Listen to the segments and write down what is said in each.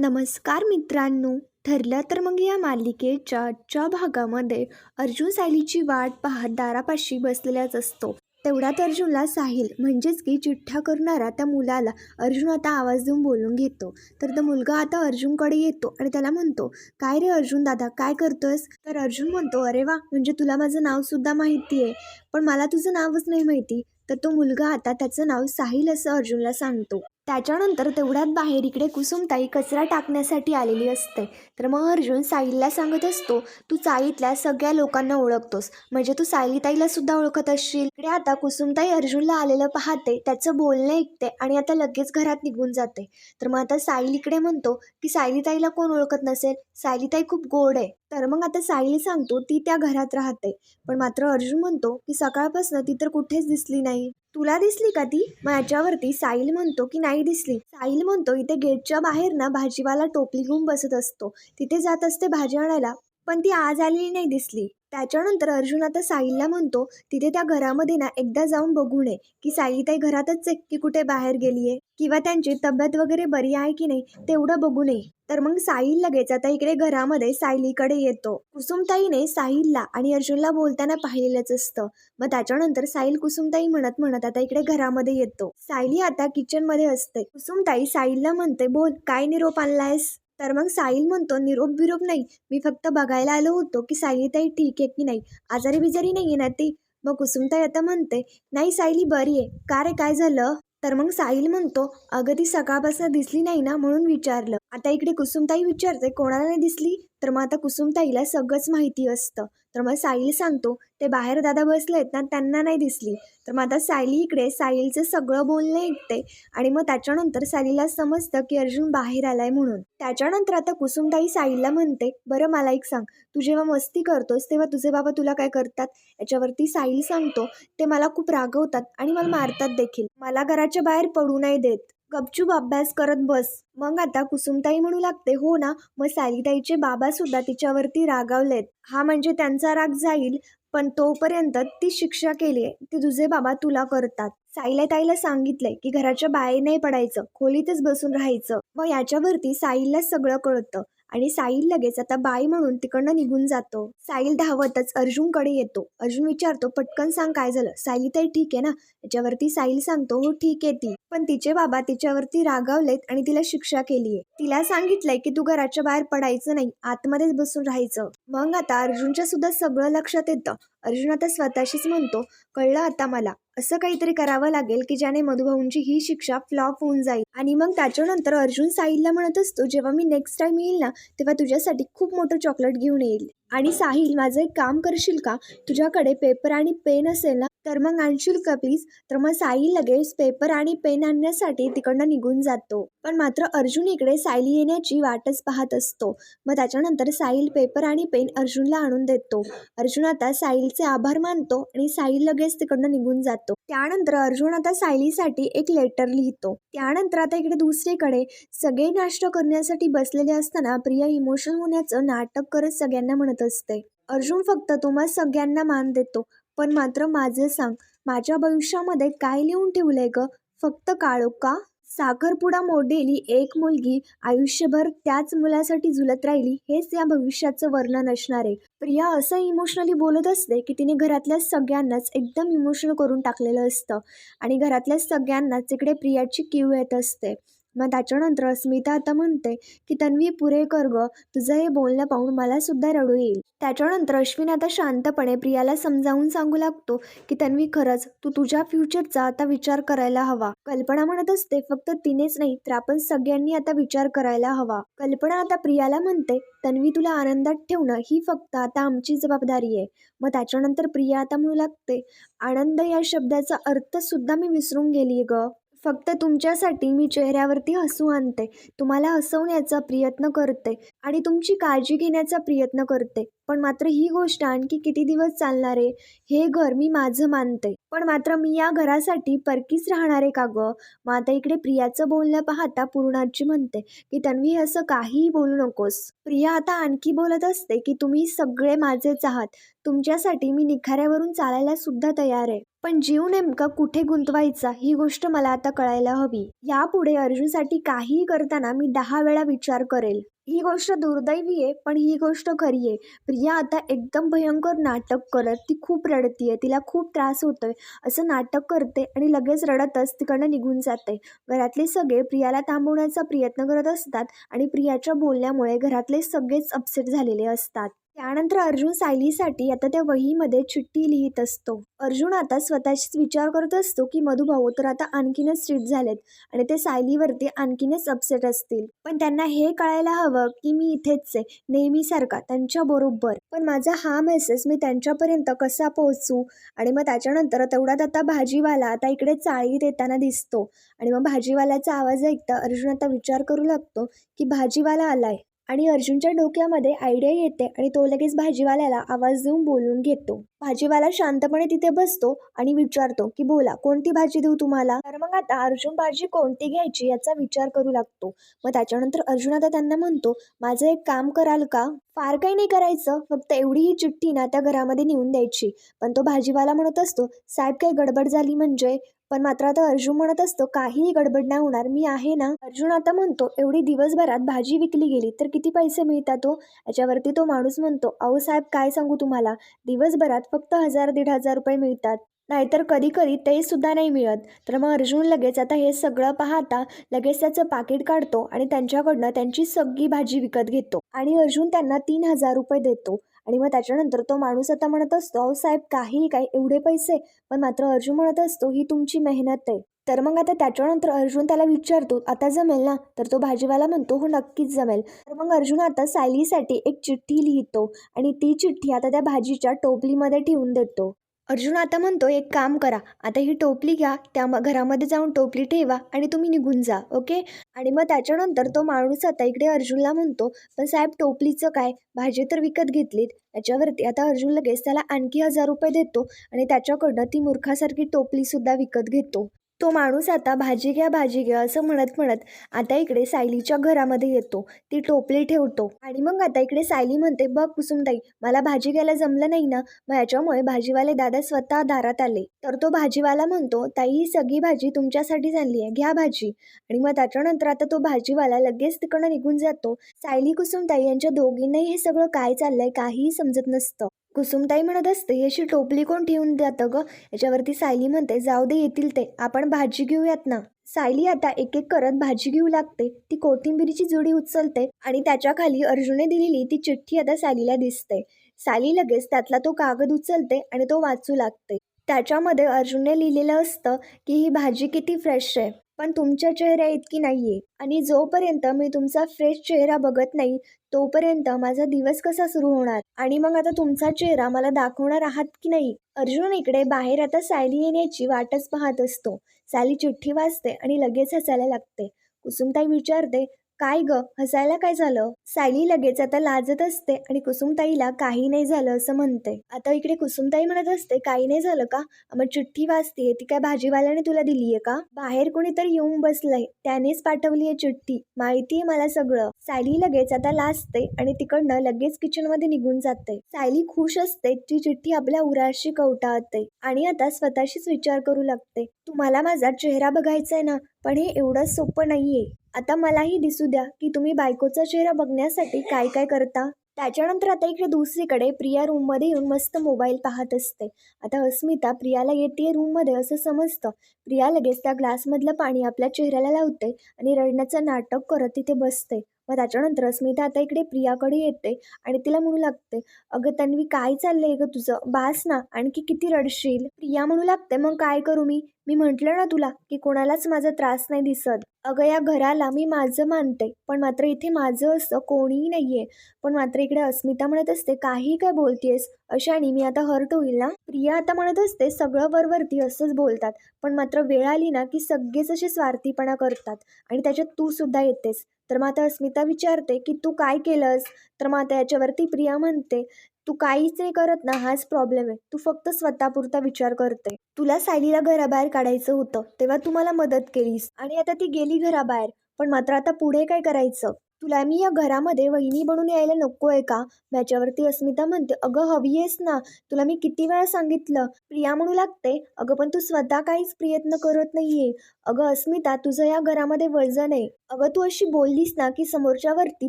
नमस्कार मित्रांनो. ठरलं तर मग या मालिकेच्या आजच्या भागामध्ये अर्जुन सायलीची वाट पाहत दारापाशी बसलेलाच असतो. तेवढ्यात अर्जुनला साहिल म्हणजेच की चिठ्ठ्या करणारा त्या मुलाला अर्जुन आता आवाज देऊन बोलून घेतो. तर तो मुलगा आता अर्जुनकडे येतो आणि त्याला म्हणतो काय रे अर्जुन दादा काय करतोयस? तर अर्जुन म्हणतो अरे वा म्हणजे तुला माझं नावसुद्धा माहिती आहे पण मला तुझं नावच नाही माहिती. तर तो मुलगा आता त्याचं नाव साहिल असं अर्जुनला सांगतो. त्याच्यानंतर तेवढ्यात बाहेर इकडे कुसुमताई कचरा टाकण्यासाठी आलेली असते. तर मग अर्जुन साहिलला सांगत असतो तू चाळीतल्या सगळ्या लोकांना ओळखतोस. म्हणजे तू सायलीताईला सुद्धा ओळखत असशील. इकडे आता कुसुमताई अर्जुनला आलेलं पाहते त्याचं बोलणं ऐकते आणि आता लगेच घरात निघून जाते. तर मग आता साहिल इकडे म्हणतो की सायलीताईला कोण ओळखत नसेल? सायलीताई खूप गोड आहे. तर मग आता साहिल सांगतो ती त्या घरात राहते. पण मात्र अर्जुन म्हणतो की सकाळपासून ती तर कुठेच दिसली नाही. तुला दिसली का ती? मग याच्यावरती साहिल म्हणतो की नाही दिसली. साहिल म्हणतो इथे गेटच्या बाहेर ना भाजीवाला टोपली घेऊन बसत असतो. तिथे जात असते भाजी आणायला. पण ती आज आलेली नाही दिसली. त्याच्यानंतर अर्जुन आता साहिलला म्हणतो तिथे त्या घरामध्ये ना एकदा जाऊन बघू नये की सायलीताई घरातच आहे की कुठे बाहेर गेली आहे किंवा त्यांची तब्येत वगैरे बरी आहे की नाही तेवढं बघू नये. तर मग साहिल लगेच आता इकडे घरामध्ये सायलीकडे येतो. कुसुमताईने साहिलला आणि अर्जुनला बोलताना पाहिलेलंच असतं. मग त्याच्यानंतर साहिल कुसुमताई म्हणत म्हणत आता इकडे घरामध्ये येतो. सायली आता किचनमध्ये असते. कुसुमताई साहिलला म्हणते बोल काय निरोप आणलायस? तर मग साहिल म्हणतो निरोप बिरोप नाही. मी फक्त बघायला आलो होतो की सायलीताई ठीक आहे की नाही. आजारी बिजारी नाही आहे ना ती. मग कुसुमताई आता म्हणते नाही सायली बरी आहे. का रे काय झालं? तर मग साहिल म्हणतो अगं ती सकाळपासून दिसली नाही ना म्हणून विचारलं. आता इकडे कुसुमताई विचारते कोणाला नाही दिसली? तर मग आता कुसुमताईला सगळंच माहिती असतं. तर मग साहिल सांगतो ते बाहेर दादा बसले आहेत ना त्यांना नाही दिसली. तर मग आता सायली इकडे साईलचं सगळं बोलणं ऐकते आणि मग त्याच्यानंतर सायलीला समजतं की अर्जुन बाहेर आलाय म्हणून. त्याच्यानंतर आता कुसुमताई साईलला म्हणते बरं मला एक सांग तू जेव्हा मस्ती करतोस तेव्हा तुझे बाबा तुला काय करतात? याच्यावरती साहिल सांगतो ते मला खूप रागवतात आणि मला मारतात देखील. मला घराच्या बाहेर पडू नाही देत. गपचूप अभ्यास करत बस. मग आता कुसुमताई म्हणू लागते हो ना मग सालीताईचे बाबा सुद्धा तिच्यावरती रागावलेत. हा म्हणजे त्यांचा राग जाईल पण तोपर्यंत ती शिक्षा केली आहे. ती तुझे बाबा तुला करतात. साईला ताईला सांगितलंय की घराच्या बाहेर नाही पडायचं खोलीतच बसून राहायचं. मग याच्यावरती साईला सगळं कळतं. आणि साहिल लगेच आता बाई म्हणून तिकडनं निघून जातो. साहिल धावतच अर्जुनकडे येतो. अर्जुन विचारतो पटकन सांग काय झालं? सायली ताई ठीक आहे ना? त्याच्यावरती साहिल सांगतो हो ठीक आहे ती. पण तिचे बाबा तिच्यावरती रागावलेत आणि तिला शिक्षा केली आहे तिला सांगितलंय की तू घराच्या बाहेर पडायचं नाही आतमध्येच बसून राहायचं. मग आता अर्जुनच्या सुद्धा सगळं लक्षात येतं. अर्जुन आता स्वतःशीच म्हणतो कळलं आता मला. असं काहीतरी करावं लागेल की ज्याने मधुभाऊंची ही शिक्षा फ्लॉप होऊन जाईल. आणि मग त्याच्यानंतर अर्जुन साहिलला म्हणत असतो जेव्हा मी नेक्स्ट टाइम येईल ना तेव्हा तुझ्यासाठी खूप मोठं चॉकलेट घेऊन येईल. आणि साहिल माझं एक काम करशील का? तुझ्याकडे पेपर आणि पेन असेल ना तर मग आणशील का प्लीज तर मग साहिल लगेच पेपर आणि पेन आणण्यासाठी तिकडनं निघून जातो. पण मात्र अर्जुन इकडे सायली येण्याची वाटच पाहत असतो. मग त्याच्यानंतर साहिल पेपर आणि पेन अर्जुनला आणून देतो. अर्जुन आता साहिलचे आभार मानतो आणि साहिल लगेच तिकडनं निघून जातो. त्यानंतर अर्जुन आता सायलीसाठी एक लेटर लिहितो. त्यानंतर आता इकडे दुसरीकडे सगळे नाश्त करण्यासाठी बसलेले असताना प्रिया इमोशनल होण्याचं नाटक करत सगळ्यांना म्हणत असते. अर्जुन फक्त तुम्हा सगळ्यांना मान देतो. पण मात्र माझं सांग माझ्या भविष्यामध्ये काय लिहून ठेवलंय ग? फक्त काळो का? साखरपुडा मोडेली एक मुलगी आयुष्यभर त्याच मुलासाठी झुलत राहिली हेच या भविष्याचं वर्णन असणार आहे. प्रिया असं इमोशनली बोलत असते की तिने घरातल्या सगळ्यांनाच एकदम इमोशनल करून टाकलेलं असतं. आणि घरातल्या सगळ्यांनाच इकडे प्रियाची किव येत असते. मग त्याच्यानंतर स्मिता आता म्हणते की तन्वी पुरे कर ग. तुझं हे बोलणं पाहून मला सुद्धा रडू येईल. त्याच्यानंतर अश्विन आता शांतपणे प्रियाला समजावून सांगू लागतो की तन्वी खरंच तू तुझ्या फ्युचरचा आता विचार करायला हवा. कल्पना म्हणत असते फक्त तिनेच नाही तर आपण सगळ्यांनी आता विचार करायला हवा. कल्पना आता प्रियाला म्हणते तन्वी तुला आनंदात ठेवणं ही फक्त आता आमची जबाबदारी आहे. मग त्याच्यानंतर प्रिया आता म्हणू लागते आनंद या शब्दाचा अर्थ सुद्धा मी विसरून गेली ग. फक्त तुमच्यासाठी मी चेहऱ्यावरती हसू आणते. तुम्हाला हसवण्याचा प्रयत्न करते आणि तुमची काळजी घेण्याचा प्रयत्न करते. पण मात्र ही गोष्ट आणखी किती दिवस चालणार आहे हे घर मी माझं मानते. पण मात्र मी या घरासाठी परकीच राहणार आहे का गं? मग आता इकडे प्रियाचं बोलणं पाहता पूर्णाची म्हणते की तन्वी असं काहीही बोलू नकोस. प्रिया आता आणखी बोलत असते की तुम्ही सगळे माझेच आहात. तुमच्यासाठी मी निखाऱ्यावरून चालायला सुद्धा तयार आहे. पण जीव नेमका कुठे गुंतवायचा ही गोष्ट मला आता कळायला हवी. यापुढे अर्जुनसाठी काहीही करताना मी दहा वेळा विचार करेल. ही गोष्ट दुर्दैवी आहे पण ही गोष्ट खरी आहे. प्रिया आता एकदम भयंकर नाटक करत ती खूप रडतीये तिला खूप त्रास होतोय. असं नाटक करते आणि लगेच रडतच तिकडनं निघून जाते. घरातले सगळे प्रियाला थांबवण्याचा प्रयत्न करत असतात आणि प्रियाच्या बोलण्यामुळे घरातले सगळेच अपसेट झालेले असतात. त्यानंतर अर्जुन सायलीसाठी आता त्या वहीमध्ये चिठ्ठी लिहित असतो. अर्जुन आता स्वतःशीच विचार करत असतो की मधुभाऊ तर आता आणखीनच स्ट्रीट झालेत आणि ते सायलीवरती आणखीनच अपसेट असतील. पण त्यांना हे कळायला हवं की मी इथेच आहे नेहमीसारखा त्यांच्या बरोबर. पण माझा हा मेसेज मी त्यांच्यापर्यंत कसा पोहोचू? आणि मग त्याच्यानंतर तेवढ्यात आता भाजीवाला आता इकडे चाळीत येताना दिसतो. आणि मग भाजीवाल्याचा आवाज ऐकता अर्जुन आता विचार करू लागतो की भाजीवाला आलाय. आणि अर्जुनच्या डोक्यामध्ये आयडिया येते आणि तो लगेच भाजीवाल्याला आवाज देऊन बोलून घेतो. भाजीवाला शांतपणे तिथे बसतो आणि विचारतो की बोला कोणती भाजी देऊ तुम्हाला? तर मग आता अर्जुन भाजी कोणती घ्यायची याचा विचार करू लागतो. मग त्याच्यानंतर अर्जुन आता त्यांना म्हणतो माझं एक काम कराल का? फार काही नाही करायचं. फक्त एवढी ही चिठ्ठी ना त्या घरामध्ये नेऊन द्यायची. पण तो भाजीवाला म्हणत असतो साहेब काही गडबड झाली म्हणजे? पण मात्र आता अर्जुन म्हणत असतो काहीही गडबड नाही होणार. मी आहे ना. अर्जुन आता म्हणतो एवढी दिवसभरात भाजी विकली गेली तर किती पैसे मिळतात तो याच्यावरती तो माणूस म्हणतो अहो साहेब काय सांगू तुम्हाला? दिवसभरात फक्त हजार दीड हजार रुपये मिळतात. नाहीतर कधी कधी ते सुद्धा नाही मिळत. तर मग अर्जुन लगेच आता हे सगळं पाहता लगेच त्याचं पाकिट काढतो आणि त्यांच्याकडनं त्यांची सगळी भाजी विकत घेतो. आणि अर्जुन त्यांना तीन हजार रुपये देतो. आणि मग त्याच्यानंतर तो माणूस आता म्हणत असतो अहो साहेब काही काय एवढे पैसे. पण मात्र अर्जुन म्हणत असतो ही तुमची मेहनत आहे. तर मग आता त्याच्यानंतर अर्जुन त्याला विचारतो आता जमेल ना? तर तो भाजीवाला म्हणतो हो नक्कीच जमेल. तर मग अर्जुन आता सायलीसाठी एक चिठ्ठी लिहितो. आणि ती चिठ्ठी आता त्या भाजीच्या टोपलीमध्ये ठेवून देतो. अर्जुन आता म्हणतो एक काम करा आता ही टोपली घ्या त्या घरामध्ये जाऊन टोपली ठेवा आणि तुम्ही निघून जा ओके? आणि मग त्याच्यानंतर तो माणूस आता इकडे अर्जुनला म्हणतो पण साहेब टोपलीचं काय? भाजी तर विकत घेतलीत. याच्यावरती आता अर्जुन लगेच त्याला आणखी हजार रुपये देतो आणि त्याच्याकडनं ती मूर्खासारखी टोपलीसुद्धा विकत घेतो. तो माणूस आता भाजी घ्या भाजी घ्या असं म्हणत म्हणत आता इकडे सायलीच्या घरामध्ये येतो. ती टोपली ठेवतो. आणि मग आता इकडे सायली म्हणते बघ कुसुमताई मला भाजी घ्यायला जमलं नाही ना मग याच्यामुळे भाजीवाले दादा स्वतः दारात आले. तर तो भाजीवाला म्हणतो ताई ही सगळी भाजी तुमच्यासाठीच आणली आहे घ्या भाजी. आणि मग त्याच्यानंतर आता तो भाजीवाला लगेच तिकडं निघून जातो. सायली कुसुमताई यांच्या दोघींनाही हे सगळं काय चाललंय काहीही समजत नसतं. कुसुमताई म्हणत असते अशी टोपली कोण ठेवून जातं ग? याच्यावरती सायली म्हणते जाऊ दे येतील ते. आपण भाजी घेऊयात ना. सायली आता एक एक करत भाजी घेऊ लागते. ती कोथिंबीरीची जुडी उचलते आणि त्याच्याखाली अर्जुनने दिलेली ती चिठ्ठी आता सालीला दिसते. साली लगेच त्यातला तो कागद उचलते आणि तो वाचू लागते. त्याच्यामध्ये अर्जुनने लिहिलेलं असतं की ही भाजी किती फ्रेश आहे. पण तुमच्या चेहऱ्या इतकी नाही आहे आणि जोपर्यंत मी तुमचा फ्रेश चेहरा बघत नाही तोपर्यंत माझा दिवस कसा सुरू होणार? आणि मग आता तुमचा चेहरा मला दाखवणार आहात की नाही? अर्जुन इकडे बाहेर आता सायली येण्याची वाटच पाहत असतो. सायली चिठ्ठी वाचते आणि लगेच हसायला लागते. कुसुमताई विचारते काय ग? हसायला काय झालं? सायली लगेच आता लाजत असते आणि कुसुमताईला काही नाही झालं असं म्हणते. आता इकडे कुसुमताई म्हणत असते काही नाही झालं का? मग चिठ्ठी वाचतीये ती काय भाजीवाल्याने तुला दिलीये का? बाहेर कोणीतरी येऊन बसलंय त्यानेच पाठवलीये चिठ्ठी. माहितीये मला सगळं. सायली लगेच आता लाजते आणि तिकडनं लगेच किचनमध्ये निघून जाते. सायली खुश असते ती चिठ्ठी आपल्या उराशी कवटाळते आणि आता स्वतःशीच विचार करू लागते. तुम्हाला माझा चेहरा बघायचा आहे ना? पण हे एवढं सोपं नाही आहे आता मलाही दिसू द्या की तुम्ही बायकोचा चेहरा बघण्यासाठी काय काय करता. त्याच्यानंतर आता इकडे दुसरीकडे प्रिया रूममध्ये येऊन मस्त मोबाईल पाहत असते. आता अस्मिता प्रियाला येते रूममध्ये असं समजतं. प्रिया लगेच त्या ग्लासमधलं पाणी आपल्या चेहऱ्याला लावते आणि रडण्याचं नाटक करत तिथे बसते. मग त्याच्यानंतर अस्मिता आता इकडे प्रियाकडे येते आणि तिला म्हणू लागते अगं तन्वी काय चाललंय गं तुझं? बास ना आणखी किती रडशील? प्रिया म्हणू लागते मग काय करू मी? मी म्हटलं ना तुला की कोणालाच माझा त्रास नाही दिसत. अगं या घराला मी माझं मानते पण मात्र इथे माझं असं कोणीही नाहीये. पण मात्र इकडे अस्मिता म्हणत असते काही काय बोलतेस? अशाने मी आता हर्ट होईल ना? प्रिया आता म्हणत असते सगळं वरवरती असंच बोलतात पण मात्र वेळ आली ना की सगळेच असे स्वार्थीपणा करतात आणि त्याच्यात तू सुद्धा येतेस. तर मग आता अस्मिता विचारते की तू काय केलंस? तर मग आता याच्यावरती प्रिया म्हणते तू काहीच नाही करत ना हाच प्रॉब्लेम आहे. तू फक्त स्वतःपुरता विचार करते. तुला सायलीला घराबाहेर काढायचं होतं तेव्हा तू मला मदत केलीस आणि आता ती गेली घराबाहेर. पण मात्र आता पुढे काय करायचं? तुला मी या घरामध्ये वहिनी बनून यायला नको आहे का? याच्यावरती अस्मिता म्हणते अगं हवी आहेस ना. तुला मी किती वेळा सांगितलं प्रिया म्हणू लागते. अगं पण तू स्वतः काहीच प्रयत्न करत नाहीये. अगं अस्मिता तुझं या घरामध्ये वळजन आहे. अगं तू अशी बोललीस ना की समोरच्यावरती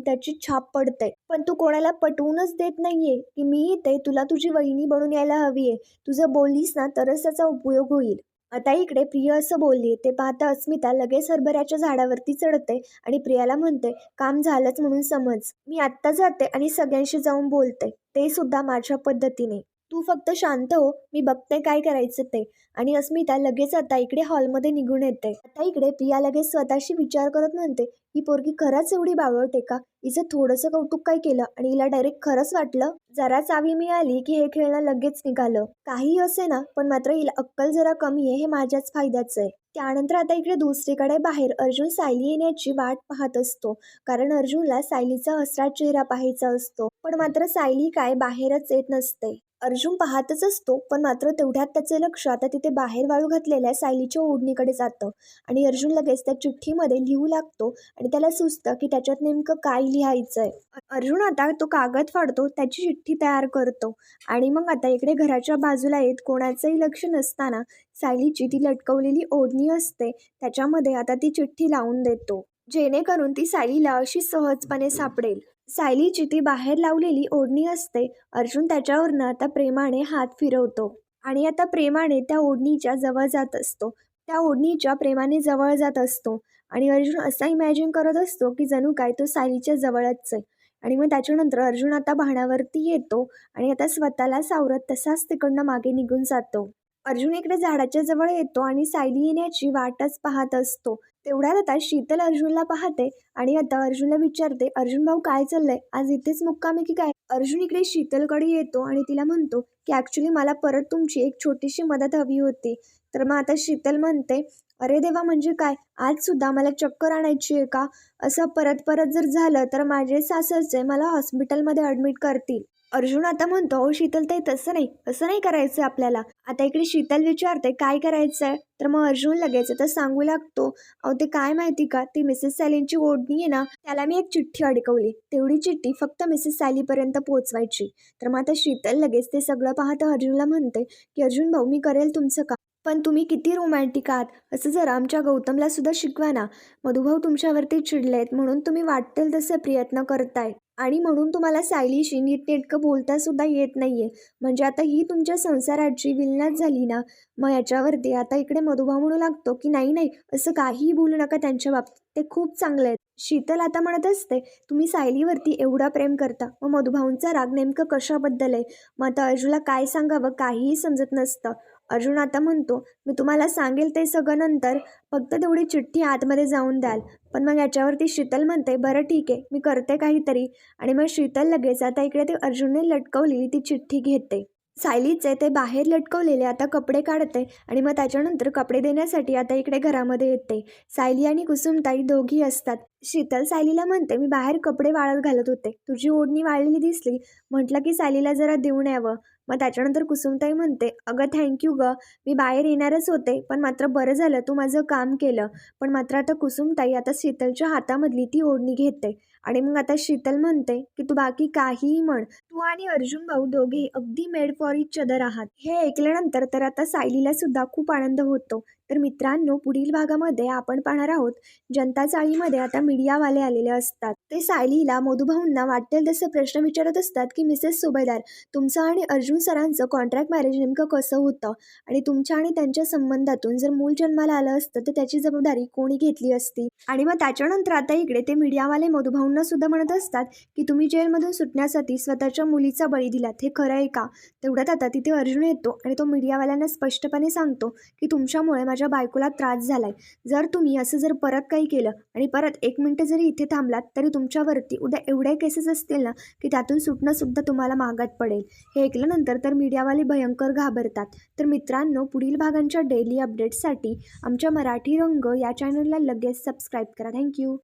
त्याची छाप पडते. पण तू कोणाला पटवूनच देत नाहीये की मी इथे तुला तुझी वहिनी बनून यायला हवी आहे. तुझं बोललीस ना तरच त्याचा उपयोग होईल. आता इकडे प्रिया असं बोलली ते पाहता अस्मिता लगेच हरभऱ्याच्या झाडावरती चढते आणि प्रियाला म्हणते काम झालंच म्हणून समज. मी आत्ता जाते आणि सगळ्यांशी जाऊन बोलते. ते सुद्धा माझ्या पद्धतीने. तू फक्त शांत हो मी बघते काय करायचं ते. आणि अस्मिता लगेच आता इकडे हॉलमध्ये निघून येते. आता इकडे प्रिया लगेच स्वतःशी विचार करत म्हणते ही पोरगी खरंच एवढी बावळते का? हिचं थोडंसं कौतुक काय केलं? आणि हिला डायरेक्ट खरंच वाटलं? जरा चावी मिळाली की हे खेळणं लगेच निघालं. काही असे ना पण मात्र हिला अक्कल जरा कमी आहे हे माझ्याच फायद्याचं आहे. त्यानंतर आता इकडे दुसरीकडे बाहेर अर्जुन सायली येण्याची वाट पाहत असतो. कारण अर्जुनला सायलीचा हसरा चेहरा पाहायचा असतो. पण मात्र सायली काय बाहेरच येत नसते. अर्जुन पाहतच असतो पण मात्र तेवढ्यात त्याचे लक्ष आता तिथे बाहेर वाळू घातलेल्या सायलीच्या ओढणीकडे जातं. आणि अर्जुन लगेच त्या चिठ्ठीमध्ये लिहू लागतो आणि त्याला सुचतं की त्याच्यात नेमकं काय लिहायचं आहे अर्जुन आता तो कागद फाडतो त्याची चिठ्ठी तयार करतो. आणि मग आता इकडे घराच्या बाजूला येत कोणाचंही लक्ष नसताना सायलीची ती लटकवलेली ओढणी असते त्याच्यामध्ये आता ती चिठ्ठी लावून देतो. जेणेकरून ती सायलीला अशी सहजपणे सापडेल. सायलीची ती बाहेर लावलेली ओढणी असते. अर्जुन त्याच्यावरनं आता प्रेमाने हात फिरवतो. आणि आता प्रेमाने त्या ओढणीच्या जवळ जात असतो. त्या ओढणीच्या प्रेमाने जवळ जात असतो. आणि अर्जुन असा इमॅजिन करत असतो की जणू काय तो सायलीच्या जवळच आहे. आणि मग त्याच्यानंतर अर्जुन आता भाण्यावरती येतो. आणि आता स्वतःला सावरत तसाच तिकडनं मागे निघून जातो. अर्जुन इकडे झाडाच्या जवळ येतो आणि सायली येण्याची वाटच पाहत असतो. तेवढ्यात आता शीतल अर्जुनला पाहते आणि आता अर्जुनला विचारते अर्जुन भाऊ काय चाललंय? आज इथेच मुक्कामी की काय? अर्जुन इकडे शीतलकडे येतो आणि तिला म्हणतो की ॲक्च्युली मला परत तुमची एक छोटीशी मदत हवी होती. तर मग आता शीतल म्हणते अरे देवा म्हणजे काय? आज सुद्धा मला चक्कर आणायची आहे का? असं परत परत जर झालं तर माझे सासरचे मला हॉस्पिटलमध्ये ॲडमिट करतील. अर्जुन आता म्हणतो अहो शीतलताई तसं नाही. असं नाही करायचं आपल्याला. आता इकडे शीतल विचारते काय करायचं आहे तर मग अर्जुन लगेच तर सांगू लागतो अहो ते काय माहिती का? ती मिसेस सॅलींची ओढणी आहे ना त्याला मी एक चिठ्ठी अडकवली. तेवढी चिठ्ठी फक्त मिसेस सॅलीपर्यंत पोहोचवायची. तर मग आता शीतल लगेच ते सगळं पाहतं अर्जुनला म्हणते की अर्जुन भाऊ मी करेल तुमचं का पण तुम्ही किती रोमॅन्टिक आहात. असं जर आमच्या गौतमला सुद्धा शिकवा ना. मधुभाऊ तुमच्यावरती चिडले आहेत म्हणून तुम्ही वाटेल तसे प्रयत्न करताय. आणि म्हणून तुम्हाला सायलीशी नीटनेटकं बोलतासुद्धा येत नाही आहे म्हणजे आता ही तुमच्या संसाराची विलनाच झाली ना मग याच्यावरती आता इकडे मधुभाऊ म्हणू लागतो की नाही नाही असं काहीही बोलू नका त्यांच्या बाबतीत. ते खूप चांगले आहेत. शीतल आता म्हणत असते तुम्ही सायलीवरती एवढा प्रेम करता. मग मधुभाऊंचा राग नेमकं कशाबद्दल आहे? मग आता अर्जुनला काय सांगावं? काहीही समजत नसतं. अर्जुन आता म्हणतो मी तुम्हाला सांगेल ते सगळं नंतर. फक्त तेवढी चिठ्ठी आतमध्ये जाऊन द्याल. पण मग याच्यावरती शीतल म्हणते बरं ठीक आहे मी करते काहीतरी. आणि मग शीतल लगेच आता इकडे ते अर्जुनने लटकवलेली ती चिठ्ठी घेते. सायलीचे ते बाहेर लटकवलेले आता कपडे काढते आणि मग त्याच्यानंतर कपडे देण्यासाठी आता इकडे घरामध्ये येते. सायली आणि कुसुमताई दोघी असतात. शीतल सायलीला म्हणते मी बाहेर कपडे वाळत घालत होते. तुझी ओढणी वाळलेली दिसली. म्हटलं की सायलीला जरा देऊन यावं. मग त्याच्यानंतर कुसुमताई म्हणते अगं थँक्यू ग. मी बाहेर येणारच होते पण मात्र बरं झालं. तू माझं काम केलं. पण मात्र आता कुसुमताई आता शीतलच्या हातामधली ती ओढणी घेते. आणि मग आता शीतल म्हणते की तू बाकी काहीही म्हण. तू आणि अर्जुन भाऊ दोघे अगदी मेड फॉर इच अदर आहात. हे ऐकल्यानंतर तर आता सायलीला सुद्धा खूप आनंद होतो. तर मित्रांनो पुढील भागामध्ये आपण पाहणार आहोत जनता चाळीमध्ये आता मीडियावाले आलेले असतात. ते सायलीला मधुभाऊंना वाटेल तसे प्रश्न विचारत असतात की मिसेस सुभेदार तुमचं आणि अर्जुन सरांचं कॉन्ट्रॅक्ट मॅरेज नेमकं कसं होतं? आणि तुमच्या आणि त्यांच्या संबंधातून जर मूल जन्माला आलं असतं तर त्याची जबाबदारी कोणी घेतली असती? आणि मग त्याच्यानंतर आता इकडे ते मीडियावाले मधुभाऊ सुद्धा म्हणत असतात की तुम्ही जेलमधून सुटण्यासाठी स्वतःच्या मुलीचा बळी दिलात हे खरं आहे का? तेवढ्यात आता तिथे अर्जुन येतो आणि तो मीडियावाल्यांना स्पष्टपणे सांगतो की तुमच्यामुळे माझ्या बायकोला त्रास झालाय. जर तुम्ही असं जर परत काही केलं आणि परत एक मिनटं जरी इथे थांबलात तरी तुमच्यावरती उद्या एवढ्या केसेस असतील ना की त्यातून सुटणंसुद्धा तुम्हाला मागात पडेल. हे ऐकल्यानंतर तर मीडियावाले भयंकर घाबरतात. तर मित्रांनो पुढील भागांच्या डेली अपडेट्ससाठी आमच्या मराठी रंग या चॅनलला लगेच सबस्क्राईब करा. थँक्यू